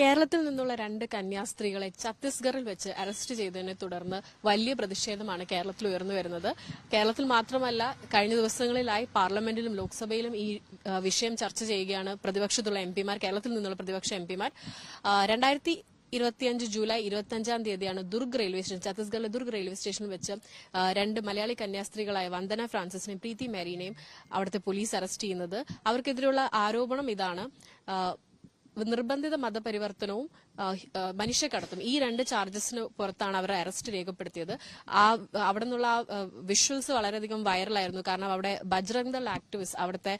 കേരളത്തിൽ നിന്നുള്ള രണ്ട് കന്യാസ്ത്രീകളെ ഛത്തീസ്ഗറിൽ വെച്ച് അറസ്റ്റ് ചെയ്തതിനെ തുടർന്ന് വലിയ പ്രതിഷേധമാണ് കേരളത്തിൽ ഉയർന്നു വരുന്നത്. കേരളത്തിൽ മാത്രമല്ല കഴിഞ്ഞ ദിവസങ്ങളിലായി പാർലമെന്റിലും ലോക്സഭയിലും ഈ വിഷയം ചർച്ച ചെയ്യുകയാണ് പ്രതിപക്ഷത്തുള്ള എം പിമാർ കേരളത്തിൽ നിന്നുള്ള പ്രതിപക്ഷ എം പിമാർ. രണ്ടായിരത്തി ഇരുപത്തിയഞ്ച് ജൂലൈ ഇരുപത്തിയഞ്ചാം തീയതിയാണ് ദുർഗ് റെയിൽവേ സ്റ്റേഷൻ ഛത്തീസ്ഗഡിലെ ദുർഗ് റെയിൽവേ സ്റ്റേഷനിൽ വെച്ച് രണ്ട് മലയാളി കന്യാസ്ത്രീകളായ വന്ദന ഫ്രാൻസിസിനെയും പ്രീതി മേരീനെയും അവിടുത്തെ പോലീസ് അറസ്റ്റ് ചെയ്യുന്നത്. അവർക്കെതിരെയുള്ള ആരോപണം ഇതാണ്. നിർബന്ധിത മതപരിവർത്തനവും മനുഷ്യക്കടത്തും ഈ രണ്ട് ചാർജസിന് പുറത്താണ് അവരെ അറസ്റ്റ് രേഖപ്പെടുത്തിയത്. ആ അവിടെ നിന്നുള്ള വിഷ്വൽസ് വളരെയധികം വൈറലായിരുന്നു കാരണം അവിടെ ബജ്രംഗ് ദൾ ആക്ടിവിസ്റ്റ് അവിടുത്തെ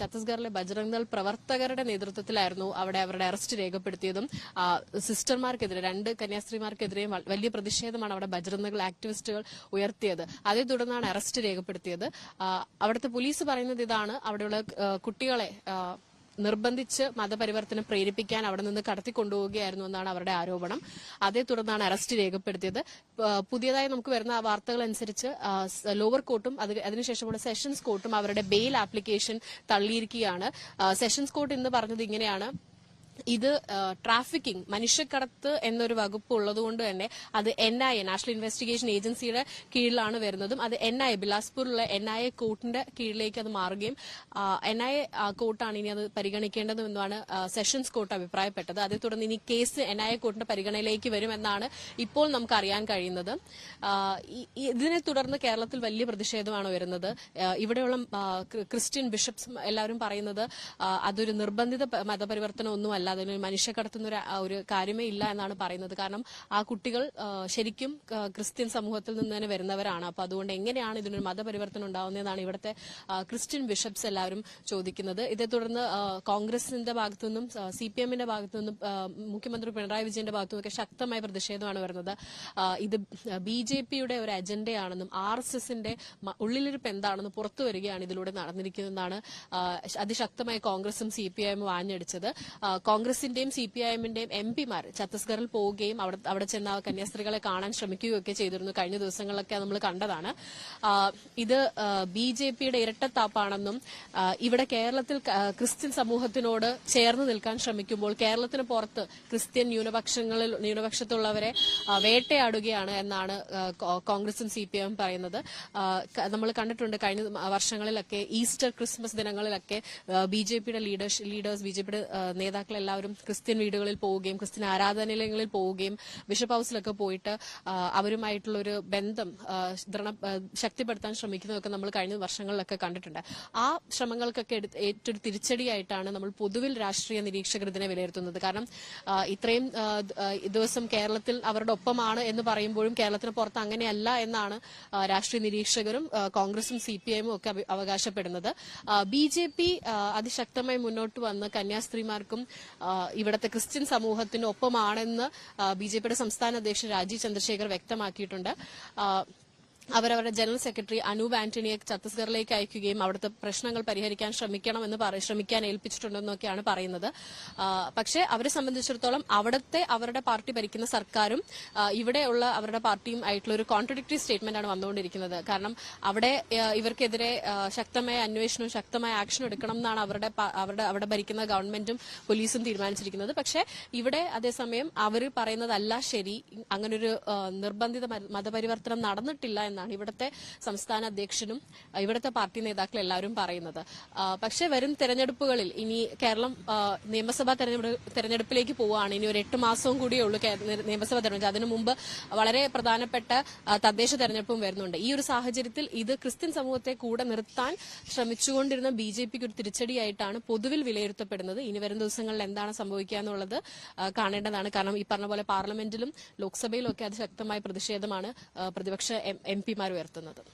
ഛത്തീസ്ഗറിലെ ബജ്രംഗ് ദൾ പ്രവർത്തകരുടെ നേതൃത്വത്തിലായിരുന്നു അവിടെ അവരുടെ അറസ്റ്റ് രേഖപ്പെടുത്തിയതും. സിസ്റ്റർമാർക്കെതിരെ രണ്ട് കന്യാസ്ത്രീമാർക്കെതിരെയും വലിയ പ്രതിഷേധമാണ് അവിടെ ബജ്രംഗ് ദൾ ആക്ടിവിസ്റ്റുകൾ ഉയർത്തിയത്. അതേ തുടർന്നാണ് അറസ്റ്റ് രേഖപ്പെടുത്തിയത്. അവിടുത്തെ പോലീസ് പറയുന്നത് ഇതാണ്. അവിടെയുള്ള കുട്ടികളെ നിർബന്ധിച്ച് മതപരിവർത്തനം പ്രേരിപ്പിക്കാൻ അവിടെ നിന്ന് കടത്തിക്കൊണ്ടുപോവുകയായിരുന്നു എന്നാണ് അവരുടെ ആരോപണം. അതേ തുടർന്നാണ് അറസ്റ്റ് രേഖപ്പെടുത്തിയത്. പുതിയതായി നമുക്ക് വരുന്ന വാർത്തകൾ അനുസരിച്ച് ലോവർ കോർട്ടും അതിനുശേഷമുള്ള സെഷൻസ് കോർട്ടും അവരുടെ ബെയിൽ ആപ്ലിക്കേഷൻ തള്ളിയിരിക്കുകയാണ്. സെഷൻസ് കോർട്ട് ഇന്ന് പറഞ്ഞത് ഇങ്ങനെയാണ്. ഇത് ട്രാഫിക്കിംഗ് മനുഷ്യക്കടത്ത് എന്നൊരു വകുപ്പ് ഉള്ളതുകൊണ്ട് തന്നെ അത് N I A national investigation ഏജൻസിയുടെ കീഴിലാണ് വരുന്നതും. അത് എൻ ഐ എ ബിലാസ്പൂരിലുള്ള എൻ ഐ എ കോർട്ടിന്റെ കീഴിലേക്ക് അത് മാറുകയും എൻ ഐ എ കോർട്ടാണ് ഇനി അത് പരിഗണിക്കേണ്ടതെന്നാണ് സെഷൻസ് കോർട്ട് അഭിപ്രായപ്പെട്ടത്. അതേ തുടർന്ന് ഇനി കേസ് എൻ ഐ എ കോർട്ടിന്റെ പരിഗണനയിലേക്ക് വരുമെന്നാണ് ഇപ്പോൾ നമുക്ക് അറിയാൻ കഴിയുന്നത് ഇതിനെ തുടർന്ന് കേരളത്തിൽ വലിയ പ്രതിഷേധമാണ് വരുന്നത്. ഇവിടെയുള്ള ക്രിസ്ത്യൻ ബിഷപ്സ് എല്ലാവരും പറയുന്നത് അതൊരു നിർബന്ധിത മതപരിവർത്തനം ഒന്നുമല്ല. അതിന് മനുഷ്യക്കടത്തുന്ന ഒരു ഒരു കാര്യമേ ഇല്ല എന്നാണ് പറയുന്നത്. കാരണം ആ കുട്ടികൾ ശരിക്കും ക്രിസ്ത്യൻ സമൂഹത്തിൽ നിന്ന് തന്നെ വരുന്നവരാണ്. അപ്പൊ അതുകൊണ്ട് എങ്ങനെയാണ് ഇതിനൊരു മതപരിവർത്തനം ഉണ്ടാവുന്നതെന്നാണ് ഇവിടുത്തെ ക്രിസ്ത്യൻ ബിഷപ്സ് എല്ലാവരും ചോദിക്കുന്നത്. ഇതേ തുടർന്ന് കോൺഗ്രസിന്റെ ഭാഗത്തു നിന്നും സി പി എമ്മിന്റെ ഭാഗത്തു നിന്നും മുഖ്യമന്ത്രി പിണറായി വിജയന്റെ ഭാഗത്തു നിന്നൊക്കെ ശക്തമായ പ്രതിഷേധമാണ് വരുന്നത്. ഇത് ബി ജെ പിയുടെ ഒരു അജണ്ടയാണെന്നും ആർ എസ് എസിന്റെ ഉള്ളിലിരിപ്പ് എന്താണെന്ന് പുറത്തു വരികയാണ് ഇതിലൂടെ നടന്നിരിക്കുന്നതെന്നാണ് അതിശക്തമായി കോൺഗ്രസും സി പി ഐ എമ്മും ആഞ്ഞടിച്ചത് ആ, കോൺഗ്രസിന്റെയും സി പി ഐ എമ്മിന്റെയും എം പിമാർ ഛത്തീസ്ഗറിൽ പോവുകയും അവിടെ ചെന്ന് കന്യാസ്ത്രീകളെ കാണാൻ ശ്രമിക്കുകയൊക്കെ ചെയ്തിരുന്നു. കഴിഞ്ഞ ദിവസങ്ങളിലൊക്കെ നമ്മൾ കണ്ടതാണ്. ഇത് ബി ജെ പിയുടെ ഇരട്ടത്താപ്പാണെന്നും ഇവിടെ കേരളത്തിൽ ക്രിസ്ത്യൻ സമൂഹത്തിനോട് ചേർന്ന് നിൽക്കാൻ ശ്രമിക്കുമ്പോൾ കേരളത്തിന് പുറത്ത് ക്രിസ്ത്യൻ ന്യൂനപക്ഷങ്ങളിൽ ന്യൂനപക്ഷത്തുള്ളവരെ വേട്ടയാടുകയാണ് എന്നാണ് കോൺഗ്രസും സി പി എം പറയുന്നത്. നമ്മൾ കണ്ടിട്ടുണ്ട് കഴിഞ്ഞ വർഷങ്ങളിലൊക്കെ ഈസ്റ്റർ ക്രിസ്മസ് ദിനങ്ങളിലൊക്കെ ബി ജെ പിയുടെ ലീഡേഴ്സ് ലീഡേഴ്സ് ബി ജെ പിയുടെ നേതാക്കൾ എല്ലാവരും ക്രിസ്ത്യൻ വീടുകളിൽ പോവുകയും ക്രിസ്ത്യൻ ആരാധനാലയങ്ങളിൽ പോവുകയും ബിഷപ്പ് ഹൌസിലൊക്കെ പോയിട്ട് അവരുമായിട്ടുള്ള ഒരു ബന്ധം ശക്തിപ്പെടുത്താൻ ശ്രമിക്കുന്നതൊക്കെ നമ്മൾ കഴിഞ്ഞ വർഷങ്ങളിലൊക്കെ കണ്ടിട്ടുണ്ട്. ആ ശ്രമങ്ങൾക്കൊക്കെ ഏറ്റൊരു തിരിച്ചടിയായിട്ടാണ് നമ്മൾ പൊതുവിൽ രാഷ്ട്രീയ നിരീക്ഷകർ ഇതിനെ വിലയിരുത്തുന്നത്. കാരണം ഇത്രയും ദിവസം കേരളത്തിൽ അവരുടെ ഒപ്പമാണ് എന്ന് പറയുമ്പോഴും കേരളത്തിന് പുറത്ത് അങ്ങനെയല്ല എന്നാണ് രാഷ്ട്രീയ നിരീക്ഷകരും കോൺഗ്രസും സി പി ഐമും ഒക്കെ അവകാശപ്പെടുന്നത്. ബി ജെ പി അതിശക്തമായി മുന്നോട്ട് വന്ന് കന്യാസ്ത്രീമാർക്കും ഇവിടുത്തെ ക്രിസ്ത്യൻ സമൂഹത്തിനൊപ്പമാണെന്ന് ബി ജെ പിയുടെ സംസ്ഥാന അധ്യക്ഷൻ രാജീവ് ചന്ദ്രശേഖർ വ്യക്തമാക്കിയിട്ടുണ്ട്. അവരവരുടെ ജനറൽ സെക്രട്ടറി അനൂപ് ആന്റണിയെ ഛത്തീസ്ഗറിലേക്ക് അയക്കുകയും അവിടുത്തെ പ്രശ്നങ്ങൾ പരിഹരിക്കാൻ ശ്രമിക്കണമെന്ന് ശ്രമിക്കാൻ ഏൽപ്പിച്ചിട്ടുണ്ടെന്നൊക്കെയാണ് പറയുന്നത്. പക്ഷേ അവരെ സംബന്ധിച്ചിടത്തോളം അവിടുത്തെ അവരുടെ പാർട്ടി ഭരിക്കുന്ന സർക്കാരും ഇവിടെയുള്ള അവരുടെ പാർട്ടിയും ആയിട്ടുള്ള ഒരു കോൺട്രഡിക്ടറി സ്റ്റേറ്റ്മെന്റ് ആണ് വന്നുകൊണ്ടിരിക്കുന്നത്. കാരണം അവിടെ ഇവർക്കെതിരെ ശക്തമായ അന്വേഷണവും ശക്തമായ ആക്ഷൻ എടുക്കണം എന്നാണ് അവരുടെ അവരുടെ അവിടെ ഭരിക്കുന്ന ഗവൺമെന്റും പോലീസും തീരുമാനിച്ചിരിക്കുന്നത്. പക്ഷേ ഇവിടെ അതേസമയം അവർ പറയുന്നതല്ല ശരി. അങ്ങനൊരു നിർബന്ധിത മതപരിവർത്തനം നടന്നിട്ടില്ല എന്നാണ് ഇവിടുത്തെ സംസ്ഥാന അധ്യക്ഷനും ഇവിടുത്തെ പാർട്ടി നേതാക്കൾ എല്ലാവരും പറയുന്നത്. പക്ഷേ വരും തെരഞ്ഞെടുപ്പുകളിൽ ഇനി കേരളം നിയമസഭാ തെരഞ്ഞെടുപ്പ് തെരഞ്ഞെടുപ്പിലേക്ക് പോവുകയാണ്. ഇനി ഒരു എട്ട് മാസവും കൂടിയേ ഉള്ളൂ നിയമസഭാ തെരഞ്ഞെടുപ്പ്. അതിനു മുമ്പ് വളരെ പ്രധാനപ്പെട്ട തദ്ദേശ തെരഞ്ഞെടുപ്പും വരുന്നുണ്ട്. ഈ ഒരു സാഹചര്യത്തിൽ ഇത് ക്രിസ്ത്യൻ സമൂഹത്തെ കൂടെ നിർത്താൻ ശ്രമിച്ചുകൊണ്ടിരുന്ന ബി ജെ പിക്ക് ഒരു തിരിച്ചടിയായിട്ടാണ് പൊതുവിൽ വിലയിരുത്തപ്പെടുന്നത്. ഇനി വരും ദിവസങ്ങളിൽ എന്താണ് സംഭവിക്കുക എന്നുള്ളത് കാണേണ്ടതാണ്. കാരണം ഈ പറഞ്ഞ പോലെ പാർലമെന്റിലും ലോക്സഭയിലും ഒക്കെ അത് ശക്തമായ പ്രതിഷേധമാണ്. പ്രതിപക്ഷ എം പിമാർ ഉയർത്തുന്നത്.